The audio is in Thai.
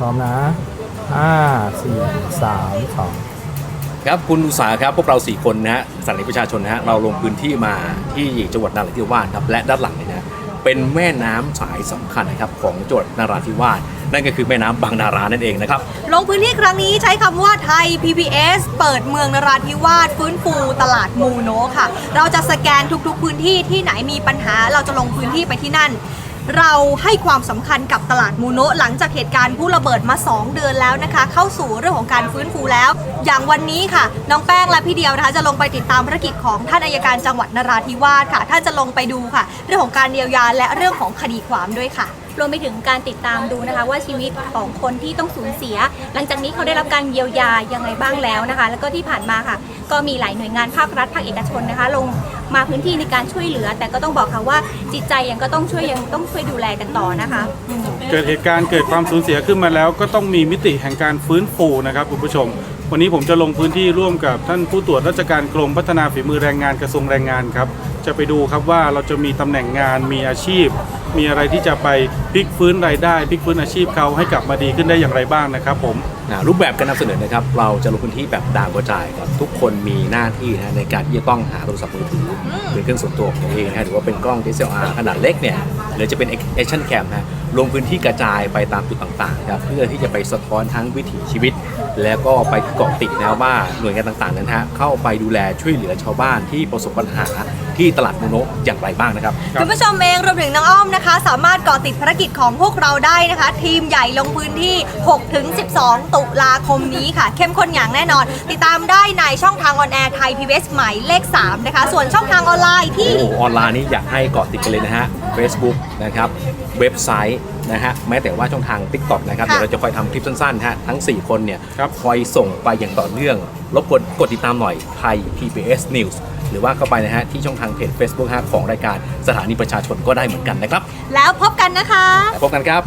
พร้อมนะห้าสี่สามสองครับคุณอุตสาหครับพวกเราสี่คนนะฮะสถานีประชาชนนะฮะเราลงพื้นที่มาที่จังหวัดนราธิวาสครับและด้านหลังเนี่ยนะเป็นแม่น้ำสายสำคัญนะครับของจังหวัดนราธิวาสนั่นก็คือแม่น้ำบางนารานั่นเองนะครับ ลงพื้นที่ครั้งนี้ใช้คำว่าไทย PBS เปิดเมืองนราธิวาสฟื้นฟูตลาดมูโนะค่ะ เราจะสแกนทุกๆพื้นที่ที่ไหนมีปัญหาเราจะลงพื้นที่ไปที่นั่น เราให้ความสำคัญกับตลาดมูโนะหลังจากเหตุการณ์ผู้ระเบิดมา 2 เดือนแล้วนะคะ เข้าสู่เรื่องของการฟื้นฟูแล้ว อย่างวันนี้ค่ะ น้องแป้งและพี่เดียวนะคะ จะลงไปติดตามภารกิจของท่านอายการจังหวัดนราธิวาสค่ะท่านจะลงไปดูค่ะ เรื่องของการเยียวยาและเรื่องของคดีความด้วยค่ะรวมไปถึงการติดตามดูนะคะ ว่าชีวิตของคนที่ต้องสูญเสีย หลังจากนี้เขาได้รับการเยียวยายังไงบ้างแล้วนะคะ แล้วก็ที่ผ่านมาค่ะ ก็มีหลายหน่วยงานภาครัฐภาคเอกชนนะคะ ลงมาพื้นที่ในการช่วยเหลือ แต่ก็ต้องบอกค่ะว่าจิตใจยังก็ต้องช่วยยังต้องช่วยดูแลกันต่อนะคะอืม เกิดเหตุการณ์เกิดความสูญเสียขึ้นมาแล้วก็ต้องมีมิติแห่งการฟื้นฟูนะครับคุณผู้ชม วันนี้ผมจะลงพื้นที่ร่วมกับท่านผู้ตรวจราชการกรมพัฒนาฝีมือแรงงานกระทรวงแรงงานครับ จะไปดูครับว่าเราจะมีตำแหน่งงานมีอาชีพ มีอะไรที่จะไปพลิกฟื้นรายได้พลิกฟื้นอาชีพเขาให้กลับมาดีขึ้นได้อย่างไรบ้างนะครับผม นะรูปแบบการนำเสนอนะครับ เราจะลงพื้นที่แบบดาวกระจายครับทุกคนมีหน้าที่นะในการที่จะต้องหาโทรศัพท์มือถือเป็นเครื่องส่วนตัวของตัวเองนะฮะหรือว่าเป็นกล้อง DSLR ขนาดเล็กเนี่ยหรือจะเป็น Action Cam นะฮะ ลงพื้นที่กระจายไปตามจุดต่างๆครับเพื่อที่จะไปสะท้อนทั้งวิถีชีวิต แล้วก็ไปเกาะติดนะว่าหน่วยงานต่างๆนั้นฮะเข้าไปดูแลช่วยเหลือชาวบ้านที่ประสบปัญหา ที่ตลาดมูโนะอย่างไรบ้างนะครับ คุณผู้ชมเองรวมถึงน้องอ้อมนะคะ สามารถเกาะติดภารกิจของพวกเราได้นะคะ ทีมใหญ่ลงพื้นที่6ถึง12 ตุลาคมนี้ค่ะ เข้มข้นอย่างแน่นอน ติดตามได้ในช่องทางออนแอร์ไทยพีบีหมายเลข 3 นะคะ ส่วนช่องทางออนไลน์ที่ โอ้ออนไลน์นี่อยากให้เกาะติดกันเลยนะฮะ Facebook นะครับเว็บไซต์นะฮะแม้แต่ว่าช่องทาง TikTok นะครับค่ะ เดี๋ยวเราจะคอยทำคลิปสั้นๆนะฮะทั้ง 4 คนเนี่ยครับ คอยส่งไปอย่างต่อเนื่องรบกวนกดติดตามหน่อยไทย PBS News หรือว่าเข้าไปนะฮะที่ช่องทางเพจ Facebook ฮะของรายการสถานีประชาชนก็ได้เหมือนกันนะครับ แล้วพบกันนะคะแล้วพบกันครับ